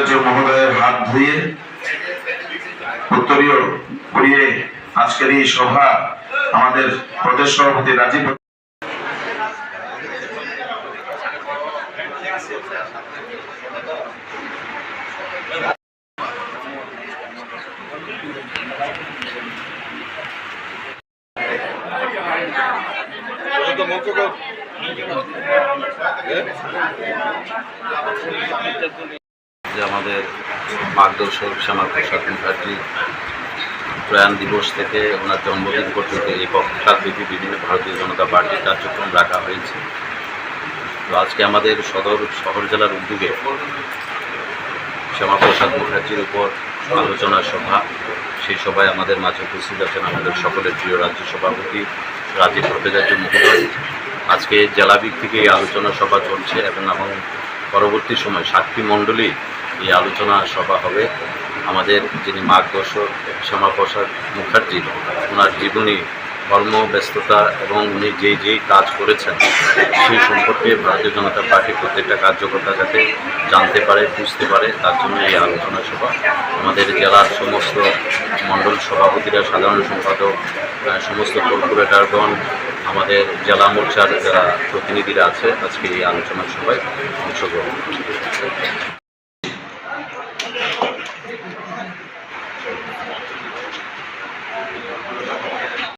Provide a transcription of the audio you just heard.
যে মহোদয়ের হাত ধুয়ে উত্তরীয় করিয়ে আজকের এই সভা আমাদের প্রদেশ সভাপতি রাজীব যে আমাদের মার্গদর্শক শ্যামা প্রসাদ মুখার্জি প্রয়াণ দিবস থেকে ওনার জন্মদিন পর্যন্ত এই পক্ষাব্যাপী বিভিন্ন ভারতীয় জনতা পার্টির কার্যক্রম রাখা হয়েছে। তো আজকে আমাদের সদর শহর জেলার উদ্যোগে শ্যামাপ্রসাদ মুখার্জির উপর আলোচনা সভা, সেই সভায় আমাদের মাঝে উপস্থিত আছেন আমাদের সকলের প্রিয় রাজ্য সভাপতি রাজীব ভট্টাচার্য মহোদয়। আজকে জেলাভিক থেকে এই আলোচনা সভা চলছে এবং এবং পরবর্তী সময় সাতটি মণ্ডলী এই আলোচনা সভা হবে। আমাদের যিনি মার্গদর্শক শ্যামাপ্রসাদ মুখার্জি ওনার জীবনী কর্মব্যস্ততা এবং উনি যেই যেই কাজ করেছেন, সেই সম্পর্কে ভারতীয় জনতা পার্টি প্রত্যেকটা কার্যকর্তা যাতে জানতে পারে, বুঝতে পারে, তার জন্য এই আলোচনা সভা। আমাদের জেলার সমস্ত মণ্ডল সভাপতিরা, সাধারণ সম্পাদক সমস্ত কর্পোরেটরগণ, আমাদের জেলা মোর্চার যারা প্রতিনিধিরা আছে, আজকে এই আলোচনা সভায় অংশগ্রহণ Thank you.